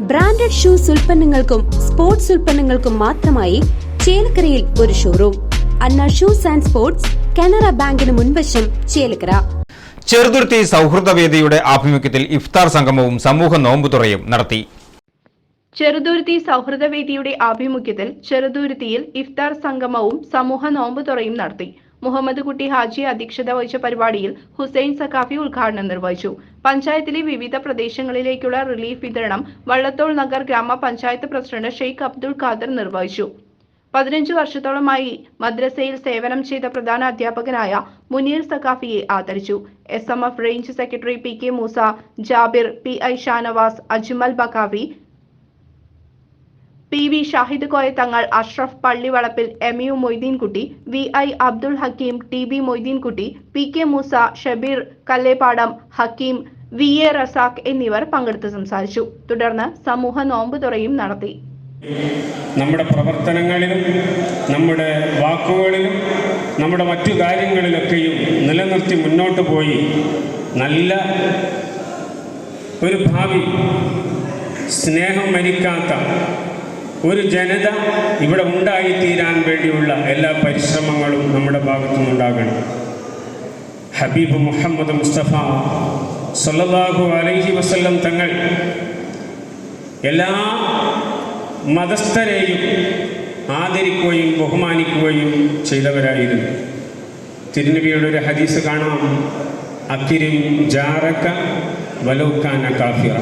Branded shoes ഉൽപ്പന്നങ്ങൾക്കും sports ഉൽപ്പന്നങ്ങൾക്കും മാത്രമായി ചേലക്കരയിൽ ഒരു showroom Anna shoes and sports Canara ബാങ്കിന് മുൻവശം ചേലക്കര. ചെറുതുരുത്തി സൗഹൃദവേദിയുടെ ആഭിമുഖ്യത്തിൽ ഇഫ്താർ സംഗമവും സമൂഹ നോമ്പുതുറയും നടത്തി. ചെറുതുരുത്തി സൗഹൃദവേദിയുടെ ആഭിമുഖ്യത്തിൽ ചെറുതുരുത്തിയിൽ ഇഫ്താർ സംഗമവും സമൂഹ നോമ്പുതുറയും നടത്തി. മുഹമ്മദ് കുട്ടി ഹാജി അധ്യക്ഷത വഹിച്ച പരിപാടിയിൽ ഹുസൈൻ സഖാഫി ഉദ്ഘാടനം നിർവഹിച്ചു. പഞ്ചായത്തിലെ വിവിധ പ്രദേശങ്ങളിലേക്കുള്ള റിലീഫ് വിതരണം വള്ളത്തോൾ നഗർ ഗ്രാമപഞ്ചായത്ത് പ്രസിഡന്റ് ഷെയ്ഖ് അബ്ദുൾ ഖാദർ നിർവഹിച്ചു. പതിനഞ്ച് വർഷത്തോളമായി മദ്രസയിൽ സേവനം ചെയ്ത പ്രധാന അധ്യാപകനായ മുനീർ സഖാഫിയെ ആദരിച്ചു. S M F range secretary P K Moosa Jabir P I Shanavas Ajmal Baqavi P V Shahid Koya Thangal Ashraf Pallivalappil M U Moideenkutty V I Abdul Hakeem T B Moideenkutty P K Moosa Shabeer Kallepadam Hakeem V A Razak എന്നിവർ പങ്കെടുത്ത് സംസാരിച്ചു. തുടർന്ന് സമൂഹ നോമ്പ് തുറയും നടത്തി. നമ്മുടെ പ്രവർത്തനങ്ങളിലും നമ്മുടെ വാക്കുകളിലും നമ്മുടെ മറ്റു കാര്യങ്ങളിലൊക്കെയും നിലനിർത്തി മുന്നോട്ട് പോയി നല്ല ഒരു ഭാവി സ്നേഹം മരിക്കാത്ത ഒരു ജനത ഇവിടെ ഉണ്ടായിത്തീരാൻ വേണ്ടിയുള്ള എല്ലാ പരിശ്രമങ്ങളും നമ്മുടെ ഭാഗത്തുനിന്നുണ്ടാകണം ഹബീബ് മുഹമ്മദ് മുസ്തഫ സല്ലല്ലാഹു അലൈഹി വസല്ലം തങ്ങൾ എല്ലാ മതസ്ഥരെയും ആദരിക്കുകയും ബഹുമാനിക്കുകയും ചെയ്തവരായിരുന്നു. തിരുനബിയുടെ ഒരു ഹദീസ് കാണാം. അക്കിരിം ജാറക്ക വലൗക്കാന കാഫിറ.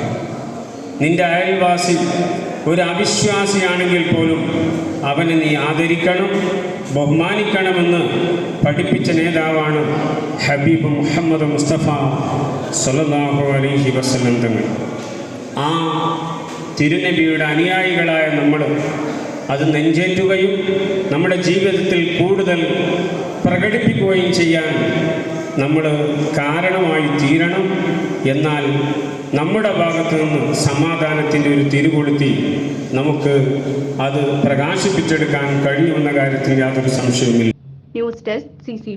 നിന്റെ അയൽവാസി ഒരു അവിശ്വാസിയാണെങ്കിൽ പോലും അവനെ നീ ആദരിക്കണം ബഹുമാനിക്കണമെന്ന് പഠിപ്പിച്ച നേതാവാണ് ഹബീബ് മുഹമ്മദ് മുസ്തഫ സല്ലല്ലാഹു അലൈഹി വസല്ലം തങ്ങൾ. ആ തിരുനബിയുടെ അനുയായികളായ നമ്മൾ അത് നെഞ്ചേറ്റുകയും നമ്മുടെ ജീവിതത്തിൽ കൂടുതൽ പ്രകടിപ്പിക്കുകയും ചെയ്യാൻ നമ്മൾ കാരണമായി തീരണം. എന്നാൽ നമ്മുടെ ഭാഗത്തു നിന്ന് സമാധാനത്തിന്റെ ഒരു തിരികൊളുത്തി നമുക്ക് അത് പ്രകാശിപ്പിച്ചെടുക്കാൻ കഴിയുമെന്ന കാര്യത്തിൽ യാതൊരു സംശയവുമില്ല. News desk C